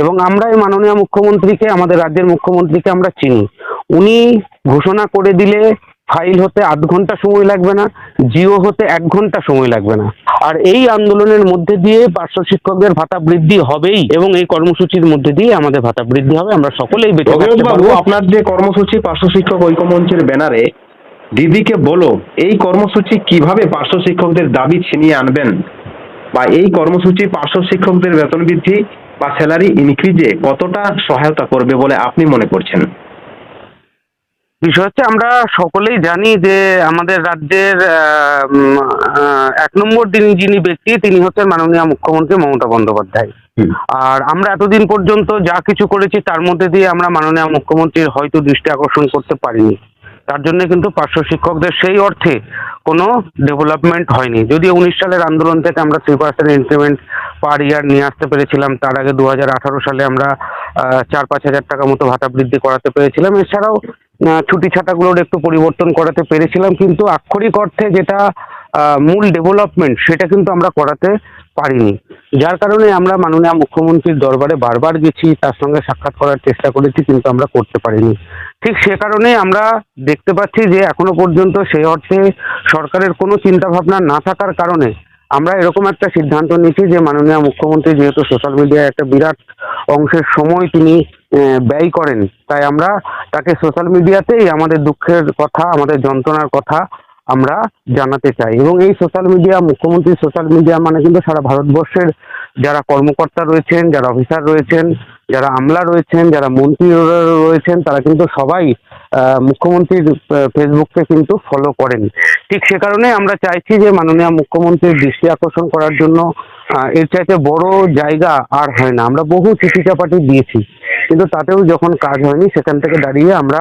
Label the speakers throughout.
Speaker 1: এবং আমরা এই মাননীয় মুখ্যমন্ত্রীকে আমাদের রাজ্যের মুখ্যমন্ত্রীকে আমরা চিনি। উনি ঘোষণা করে দিলে ফাইল হতে আধ ঘণ্টা সময় লাগবে না জিও হতে এক ঘণ্টা সময় লাগবে না। আর এই আন্দোলনের মধ্যে দিয়ে পার্শ্ব শিক্ষকদের ভাতা বৃদ্ধি হবেই এবং এই কর্মসূচির মধ্যে দিয়ে আমাদের ভাতা বৃদ্ধি হবে। আমরা সকলেই বেঁচে।
Speaker 2: আপনার যে কর্মসূচি পার্শ্ব শিক্ষক ঐক্যমঞ্চের ব্যানারে দিদিকে বলো এই কর্মসূচি কীভাবে পার্শ্ব শিক্ষকদের দাবি ছিনিয়ে আনবেন? বা এই কর্মসূচি পার্শ্ব শিক্ষকদের বেতন বৃদ্ধি বা স্যালারি ইনক্রিজে কতটা সহায়তা করবে বলে আপনি মনে করছেন?
Speaker 1: বিষয় হচ্ছে আমরা সকলেই জানি যে আমাদের রাজ্যের এক নম্বর যিনি যিনি ব্যক্তি তিনি হচ্ছেন মাননীয় মুখ্যমন্ত্রী মমতা বন্দ্যোপাধ্যায়। আর আমরা এতদিন পর্যন্ত যা কিছু করেছি তার মধ্যে দিয়ে আমরা মাননীয় মুখ্যমন্ত্রীর হয়তো দৃষ্টি আকর্ষণ করতে পারিনি। তার জন্য কিন্তু পার্শ্ব শিক্ষকদের সেই অর্থে কোনো ডেভেলপমেন্ট হয়নি। যদিও উনিশ সালের আন্দোলন থেকে আমরা three percent increment per year নিয়ে আসতে পেরেছিলাম, তার আগে দু হাজার আঠারো সালে আমরা চার পাঁচ হাজার টাকা মতো ভাতা বৃদ্ধি করাতে পেরেছিলাম। এছাড়াও ছুটি ছাটাগুলোর একটু পরিবর্তন করাতে পেরেছিলাম, কিন্তু আক্ষরিক অর্থে যেটা মূল ডেভেলপমেন্ট সেটা কিন্তু আমরা করাতে পারিনি। যার কারণে আমরা মাননীয় মুখ্যমন্ত্রীর দরবারে বারবার গেছি, তার সঙ্গে সাক্ষাৎ করার চেষ্টা করেছি, কিন্তু আমরা করতে পারিনি। ঠিক সে কারণে আমরা দেখতে পাচ্ছি যে এখনও পর্যন্ত সেই অর্থে সরকারের কোনো চিন্তাভাবনা না থাকার কারণে আমরা এরকম একটা সিদ্ধান্ত নিয়েছি যে মাননীয় মুখ্যমন্ত্রী যেহেতু সোশ্যাল মিডিয়ায় একটা বিরাট অংশের সময় তিনি ব্যয় করেন, তাই আমরা তাকে সোশ্যাল মিডিয়াতেই আমাদের দুঃখের কথা, আমাদের যন্ত্রণার কথা আমরা জানাতে চাই। এবং এই সোশ্যাল মিডিয়া মুখ্যমন্ত্রী সোশ্যাল মিডিয়া মানে কিন্তু সারা ভারতবর্ষের যারা কর্মকর্তা রয়েছেন, যারা অফিসার রয়েছেন, যারা আমলা রয়েছেন, যারা মন্ত্রী রয়েছেন, তারা কিন্তু সবাই মুখ্যমন্ত্রীর ফেসবুককে কিন্তু ফলো করেন। ঠিক সে কারণে আমরা চাইছি যে মাননীয় মুখ্যমন্ত্রীর দৃষ্টি আকর্ষণ করার জন্য এর চাইতে বড় জায়গা আর হয় না। আমরা বহু চিঠি চাপাটি দিয়েছি। কিন্তু তাতেও যখন কাজ হয়নি, সেখান থেকে দাঁড়িয়ে আমরা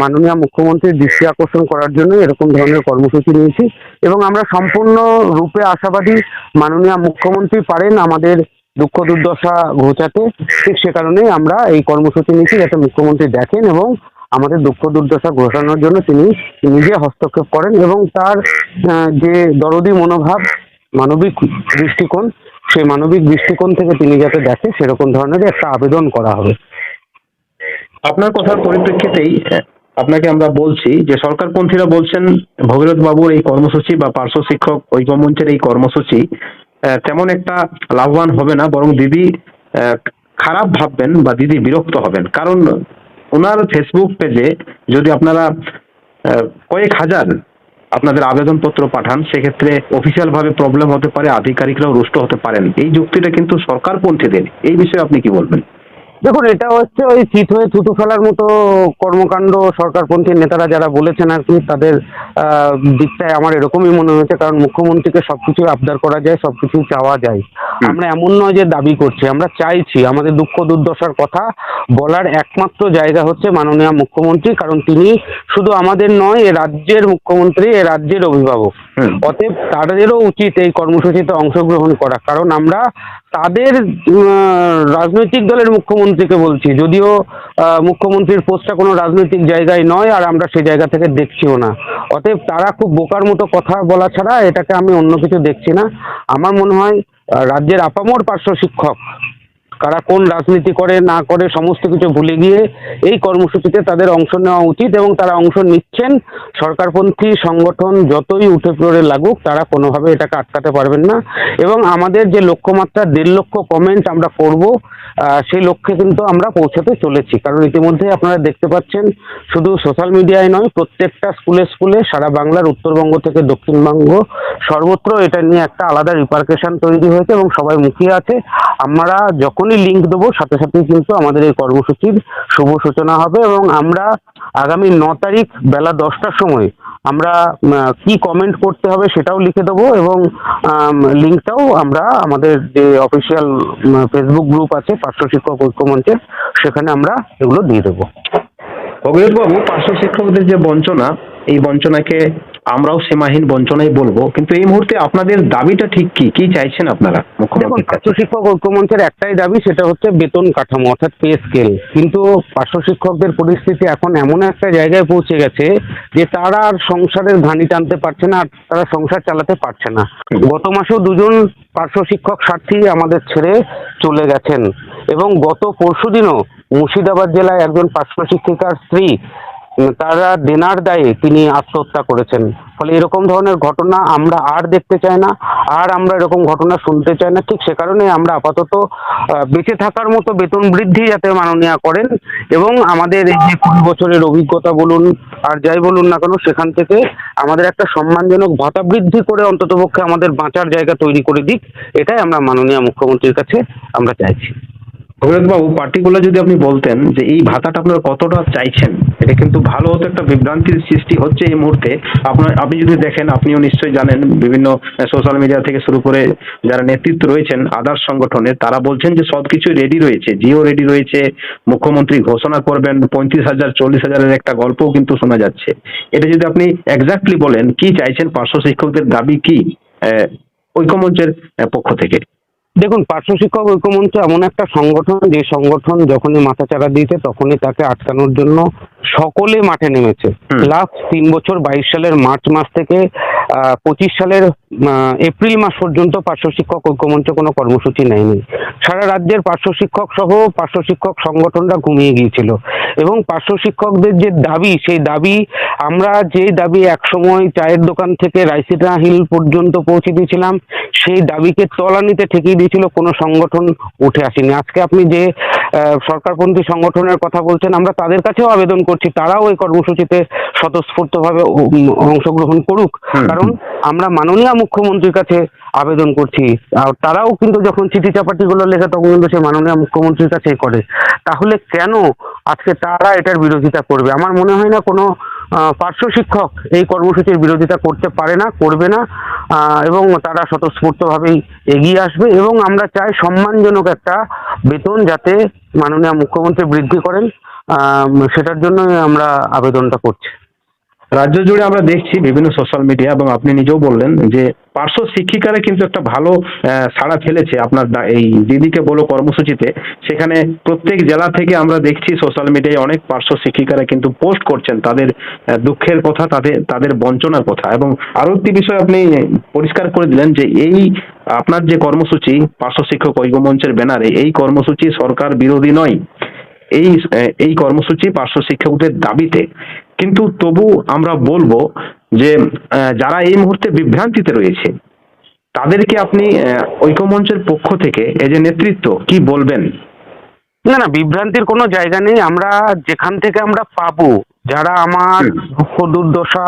Speaker 1: মাননীয় মুখ্যমন্ত্রীর দৃষ্টি আকর্ষণ করার জন্য এরকম ধরনের কর্মসূচি নিয়েছি। এবং আমরা সম্পূর্ণ রূপে আশাবাদী মাননীয় মুখ্যমন্ত্রী পারেন আমাদের দুঃখ দুর্দশা ঘোচাতে। ঠিক সে কারণে আমরা এই কর্মসূচি নিয়েছি যাতে মুখ্যমন্ত্রী দেখেন এবং আমাদের দুঃখ দুর্দশা ঘোষানোর জন্য তিনি নিজে হস্তক্ষেপ করেন এবং তার যে দরদি মনোভাব, মানবিক দৃষ্টিকোণ, সেই মানবিক দৃষ্টিকোণ থেকে তিনি যাতে দেখে সেরকম ধরনের একটা আবেদন করা হবে।
Speaker 2: আপনার কথার পরিপ্রেক্ষিতেই আপনাকে আমরা বলছি যে সরকারপন্থীরা বলছেন ভগীরথ বাবুর এই কর্মসূচি বা পার্শ্ব শিক্ষক ঐক্যমঞ্চের এই কর্মসূচি তেমন একটা লাভবান হবে না, বরং দিদি খারাপ ভাববেন বা দিদি বিরক্ত হবেন। কারণ ওনার ফেসবুক পেজে যদি আপনারা কয়েক হাজার আপনাদের আবেদনপত্র পাঠান, সেক্ষেত্রে অফিসিয়াল ভাবে প্রবলেম হতে পারে, আধিকারিকরাও রুষ্ট হতে পারেন। এই যুক্তিটা কিন্তু সরকারপন্থীদের। এই বিষয়ে আপনি কি বলবেন?
Speaker 1: দেখুন, এটা হচ্ছে ওই শীত হয়ে থুতু ফেলার মতো কর্মকাণ্ড সরকারপন্থী নেতারা যারা বলেছেন আর কি, তাদের দিকটায় আমার এরকমই মনে হয়েছে। কারণ মুখ্যমন্ত্রীকে সবকিছু আবদার করা যায়, সবকিছু চাওয়া যায়। আমরা এমন নয় যে দাবি করছি আমরা চাইছি আমাদের দুঃখ দুর্দশার কথা বলার একমাত্র জায়গা হচ্ছে মাননীয় মুখ্যমন্ত্রী কারণ তিনি শুধু আমাদের নয় এ রাজ্যের মুখ্যমন্ত্রী এ রাজ্যের অভিভাবক। অতএব তাদেরও উচিত এই কর্মসূচিতে অংশগ্রহণ করা কারণ আমরা তাদের রাজনৈতিক দলের মুখ্যমন্ত্রীকে বলছি যদিও মুখ্যমন্ত্রীর পোস্টটা কোনো রাজনৈতিক জায়গায় নয় আর আমরা সেই জায়গা থেকে দেখছিও না। অতএব তারা খুব বোকার মতো কথা বলা ছাড়া এটাকে আমি অন্য কিছু দেখছি না। আমার মনে হয় রাজ্যের আপামর পার্শ্ব শিক্ষক। কারা কোন রাজনীতি করে, না করে, সমস্ত কিছু ভুলে গিয়ে এই কর্মসূচিতে তাদের অংশ নেওয়া উচিত এবং তারা অংশ নিচ্ছেন। সরকারপন্থী সংগঠন যতই উঠে পড়ে লাগুক, তারা কোনোভাবে এটাকে আটকাতে পারবেন না। এবং আমাদের যে লক্ষ্যমাত্রা, দেড় লক্ষ কমেন্ট আমরা করব সেই লক্ষ্যে কিন্তু আমরা পৌঁছাতে চলেছি। কারণ ইতিমধ্যে আপনারা দেখতে পাচ্ছেন, শুধু সোশ্যাল মিডিয়ায় নয়, প্রত্যেকটা স্কুলে স্কুলে সারা বাংলার উত্তরবঙ্গ থেকে দক্ষিণবঙ্গ সর্বত্র এটা নিয়ে একটা আলাদা রিপার্কেশন তৈরি হয়েছে এবং সবাই মুখিয়ে আছে। আমরা যখনই লিঙ্ক দেবো, সাথে সাথে কিন্তু আমাদের এই কর্মসূচির শুভ সূচনা হবে এবং আমরা আগামী ন তারিখ বেলা দশটার সময় আমরা কি কমেন্ট করতে হবে সেটাও লিখে দেবো এবং লিঙ্কটাও আমরা আমাদের যে অফিসিয়াল ফেসবুক গ্রুপ আছে, পার্শ্ব শিক্ষক ঐক্যমঞ্চের সেখানে আমরা এগুলো দিয়ে দেবো।
Speaker 2: বাবু পার্শ্ব শিক্ষকদের যে বঞ্চনা এই বঞ্চনাকে আমরাও সীমাহীন বঞ্চনাই বলব। কিন্তু এই মুহূর্তে আপনাদের দাবিটা ঠিক কি? কি চাইছেন আপনারা
Speaker 1: দেখুন
Speaker 2: মুখ্যমন্ত্রীর
Speaker 1: পার্শ্ব শিক্ষক ঐক্যমঞ্চের একটাই দাবি সেটা হচ্ছে বেতন কাঠামো অর্থাৎ পে স্কেল। কিন্তু পার্শ্ব শিক্ষকদের পরিস্থিতি এখন এমন একটা জায়গায় পৌঁছে গেছে যে তারা আর সংসারের ঘানি টানতে পারছে না আর তারা সংসার চালাতে পারছে না। গত মাসেও দুজন পার্শ্ব শিক্ষক স্বার্থী আমাদের ছেড়ে চলে গেছেন এবং গত পরশুদিনও মুর্শিদাবাদ জেলায় একজন পার্শ্ব শিক্ষিকার স্ত্রী, তারা দেনার দায়ে তিনি আত্মহত্যা করেছেন। ফলে এরকম ধরনের ঘটনা আমরা আর দেখতে চাই না, আর আমরা এরকম ঘটনা শুনতে চাই না। ঠিক সে কারণে আমরা আপাতত বেঁচে থাকার মতো বেতন বৃদ্ধি যাতে মাননীয়া করেন এবং আমাদের এই যে কুড়ি বছরের অভিজ্ঞতা বলুন, আর যাই বলুন না কেন, সেখান থেকে আমাদের একটা সম্মানজনক ভাতা বৃদ্ধি করে অন্ততপক্ষে আমাদের বাঁচার জায়গা তৈরি করে দিক। এটাই আমরা মাননীয় মুখ্যমন্ত্রীর কাছে আমরা চাইছি।
Speaker 2: বাবু পার্টিকুলার যদি আপনি বলতেন যে এই ভাতাটা আপনার কতটা চাইছেন, এটা কিন্তু ভালো হতো একটা বিভ্রান্তির সৃষ্টি হচ্ছে এই মুহূর্তে। আপনার, আপনি যদি দেখেন, আপনিও নিশ্চয়ই জানেন, বিভিন্ন সোশ্যাল মিডিয়া থেকে শুরু করে যারা নেতৃত্ব রয়েছেন আদার্স সংগঠনের, তারা বলছেন যে সব কিছুই রেডি রয়েছে, জিও রেডি রয়েছে, মুখ্যমন্ত্রী ঘোষণা করবেন, পঁয়ত্রিশ হাজার, চল্লিশ হাজারের একটা গল্পও কিন্তু শোনা যাচ্ছে। এটা যদি আপনি এক্স্যাক্টলি বলেন, কি চাইছেন পার্শ্ব শিক্ষকদের দাবি কি ঐক্যমঞ্চের পক্ষ থেকে?
Speaker 1: দেখুন পার্শ্ব শিক্ষক ঐক্যমঞ্চ এমন একটা সংগঠন যে সংগঠন যখনই মাথা চাড়া দিয়েছে তখনই তাকে আটকানোর জন্য সকলে মাঠে নেমেছে। লাস্ট তিন বছর বাইশ সালের মার্চ মাস থেকে পঁচিশ সালের এপ্রিল মাস পর্যন্ত পার্শ্ব শিক্ষক ঐক্যমঞ্চ কোনো কর্মসূচি নেয়নি। সারা রাজ্যের পার্শ্ব শিক্ষক সহ পার্শ্ব শিক্ষক সংগঠনরা ঘুমিয়ে গিয়েছিল। এবং পার্শ্ব শিক্ষকদের যে দাবি সেই দাবি আমরা যে দাবি একসময় চায়ের দোকান থেকে রাইসিটা হিল পর্যন্ত পৌঁছে দিয়েছিলাম সেই দাবিকে তলানিতে ঠেকিয়ে দিয়েছিল কোনো সংগঠন উঠে আসেনি। আজকে আপনি যে সরকারপন্থী সংগঠনের কথা বলছেন আমরা তাদের কাছেও আবেদন করছি তারাও এই কর্মসূচিতে স্বতঃস্ফূর্তভাবে অংশগ্রহণ করুক। কারণ আমরা মাননীয় মুখ্যমন্ত্রীর কাছে আবেদন করছি। আর তারাও কিন্তু যখন চিঠি চাপাটিগুলো লেখে তখন কিন্তু সে মাননীয় মুখ্যমন্ত্রীর কাছেই করে। তাহলে কেন আজকে তারা এটার বিরোধিতা করবে? আমার মনে হয় না কোনো পার্শ্ব শিক্ষক এই কর্মসূচির বিরোধিতা করতে পারে না, করবে না এবং তারা স্বতঃস্ফূর্তভাবেই এগিয়ে আসবে এবং আমরা চাই সম্মানজনক একটা বেতন যাতে মাননীয় মুখ্যমন্ত্রী বৃদ্ধি করেন সেটার জন্যই আমরা আবেদনটা করছি।
Speaker 2: রাজ্য জুড়ে আমরা দেখছি বিভিন্ন সোশ্যাল মিডিয়া এবং আপনি নিজেও বললেন যে পার্শ্ব শিক্ষিকারা কিন্তু একটা ভালো সাড়া ফেলেছে আপনার এই দিদিকে বলো কর্মসূচিতে। সেখানে প্রত্যেক জেলা থেকে আমরা দেখছি সোশ্যাল মিডিয়ায় অনেক পার্শ্ব শিক্ষিকারা কিন্তু পোস্ট করছেন তাদের দুঃখের কথা, তাদের তাদের বঞ্চনার কথা। এবং আরও একটি বিষয় আপনি পরিষ্কার করে দিলেন যে এই আপনার যে কর্মসূচি, পার্শ্ব শিক্ষক ঐক্যমঞ্চের ব্যানারে এই কর্মসূচি সরকার বিরোধী নয়। এই এই কর্মসূচি পার্শ্ব শিক্ষকদের দাবিতে। কিন্তু তবু আমরা বলব যে যারা এই মুহূর্তে বিভ্রান্তিতে রয়েছে তাদেরকে আপনি ঐক্যমঞ্চের পক্ষ থেকে এই যে নেতৃত্ব কি বলবেন?
Speaker 1: না না বিভ্রান্তির কোনো জায়গা নেই। আমরা যেখান থেকে আমরা পাবো যারা আমার দুঃখ দুর্দশা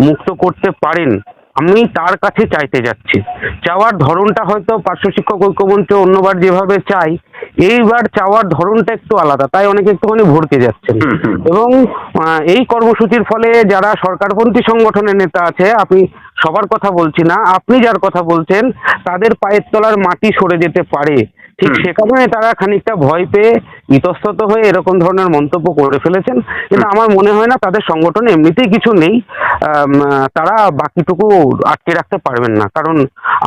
Speaker 1: মুক্ত করতে পারেন আমি তার কাছে চাইতে যাচ্ছি। চাওয়ার ধরনটা হয়তো পার্শ্ব শিক্ষক ঐক্যমঞ্চ অন্যবার যেভাবে চাই এইবার চাওয়ার ধরনটা একটু আলাদা তাই অনেকে একটুখানি ভরকে যাচ্ছেন। এবং এই কর্মসূচির ফলে যারা সরকারপন্থী সংগঠনের নেতা আছে আপনি সবার কথা বলছি না আপনি যার কথা বলছেন তাদের পায়ের তলার মাটি সরে যেতে পারে। ঠিক। সে কারণে তারা খানিকটা ভয় পেয়ে ইতস্তত হয়ে এরকম ধরনের মন্তব্য করে ফেলেছেন। কিন্তু আমার মনে হয় না তাদের সংগঠন এমনিতেই কিছু নেই। তারা বাকিটুকু আটকে রাখতে পারবেন না। কারণ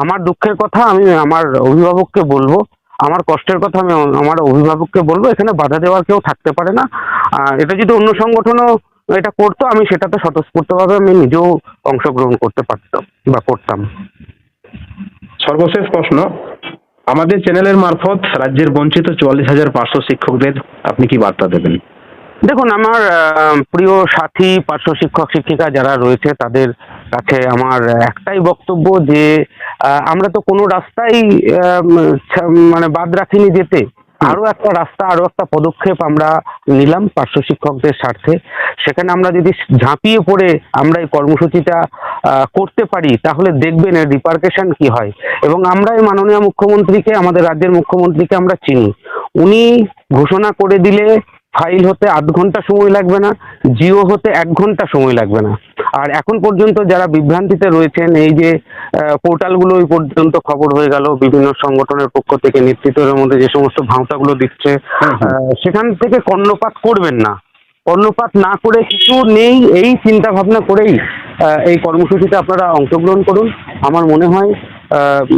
Speaker 1: আমার দুঃখের কথা আমি আমার অভিভাবককে বলব আমার কষ্টের কথা আমি আমার অভিভাবককে বলব এখানে বাধা দেওয়ার কেউ থাকতে পারে না। এটা যদি অন্য সংগঠনও এটা করতো আমি সেটাতে স্বতঃস্ফূর্তভাবে আমি নিজেও অংশগ্রহণ করতে পারতাম বা করতাম।
Speaker 2: সর্বশেষ প্রশ্ন আমাদের চ্যানেলের মারফত রাজ্যের বঞ্চিত চুয়াল্লিশ হাজার পাঁচশো শিক্ষকদের আপনি কি বার্তা দেবেন?
Speaker 1: দেখুন আমার প্রিয় সাথী পার্শ্ব শিক্ষক শিক্ষিকা যারা রয়েছে তাদের কাছে আমার একটাই বক্তব্য যে আমরা তো কোনো রাস্তাই মানে বাদ রাখিনি যেতে। আরও একটা রাস্তা আরও একটা পদক্ষেপ আমরা নিলাম পার্শ্ব শিক্ষকদের স্বার্থে। সেখানে আমরা যদি ঝাঁপিয়ে পড়ে আমরা এই কর্মসূচিটা করতে পারি তাহলে দেখবেন এর রিপার্কেশন কি হয়। এবং আমরা এই মাননীয় মুখ্যমন্ত্রীকে আমাদের রাজ্যের মুখ্যমন্ত্রীকে আমরা চিনি। উনি ঘোষণা করে দিলে ফাইল হতে আধ ঘণ্টা সময় লাগবে না জিও হতে এক ঘণ্টা সময় লাগবে না। আর এখন পর্যন্ত যারা বিভ্রান্তিতে রয়েছেন এই যে পোর্টালগুলো ওই পর্যন্ত খবর হয়ে গেল বিভিন্ন সংগঠনের পক্ষ থেকে নেতৃত্বের মধ্যে যে সমস্ত ভাঁওতাগুলো দিচ্ছে সেখান থেকে কর্ণপাত করবেন না। কর্ণপাত না করে কিছু নেই এই চিন্তা ভাবনা করেই এই কর্মসূচিতে আপনারা অংশগ্রহণ করুন। আমার মনে হয়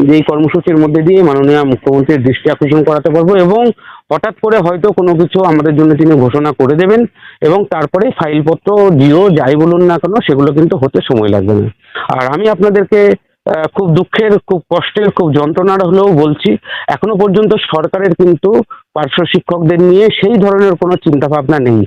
Speaker 1: যে এই কর্মসূচির মধ্যে দিয়ে মাননীয় মুখ্যমন্ত্রীর দৃষ্টি আকর্ষণ করাতে পারব এবং হঠাৎ করে হয়তো কোনো কিছু আমাদের জন্য তিনি ঘোষণা করে দেবেন এবং তারপরে ফাইলপত্র জিও যাই বলুন না কেন, সেগুলো কিন্তু হতে সময় লাগবে না। আর আমি আপনাদেরকে খুব দুঃখের, খুব কষ্টের, খুব যন্ত্রণার হলেও বলছি, এখনও পর্যন্ত সরকারের কিন্তু পার্শ্ব শিক্ষকদের নিয়ে সেই ধরনের কোনো চিন্তা ভাবনা নেই।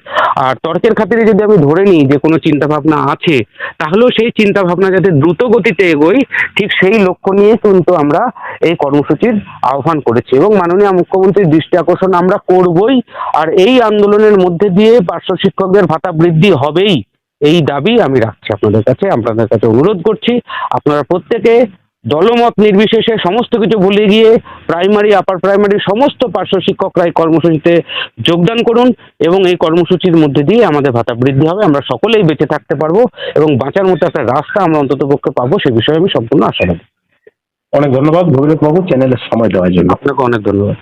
Speaker 1: আর তর্কের খাতিরে যদি আমি ধরে নিই যে কোনো চিন্তা ভাবনা আছে, তাহলেও সেই চিন্তা ভাবনা যাতে দ্রুত গতিতে এগোই ঠিক সেই লক্ষ্য নিয়ে কিন্তু আমরা এই কর্মসূচির আহ্বান করেছি। এবং মাননীয় মুখ্যমন্ত্রীর দৃষ্টি আকর্ষণ আমরা করবই, আর এই আন্দোলনের মধ্যে দিয়ে পার্শ্ব শিক্ষকদের ভাতা বৃদ্ধি হবেই। এই দাবি আমি রাখছি আপনাদের কাছে আপনাদের কাছে অনুরোধ করছি আপনারা প্রত্যেকে দলমত নির্বিশেষে সমস্ত কিছু ভুলে গিয়ে প্রাইমারি আপার প্রাইমারি সমস্ত পার্শ্ব শিক্ষকরা এই কর্মসূচিতে যোগদান করুন এবং এই কর্মসূচির মধ্যে দিয়ে আমাদের ভাতা বৃদ্ধি হবে। আমরা সকলেই বেঁচে থাকতে পারব এবং বাঁচার মতো একটা রাস্তা আমরা অন্ততপক্ষে পাবো সে বিষয়ে আমি সম্পূর্ণ আশাবাদী।
Speaker 2: অনেক ধন্যবাদ ভগীরথ বাবু চ্যানেলের সময় দেওয়ার জন্য।
Speaker 1: আপনাকে অনেক ধন্যবাদ।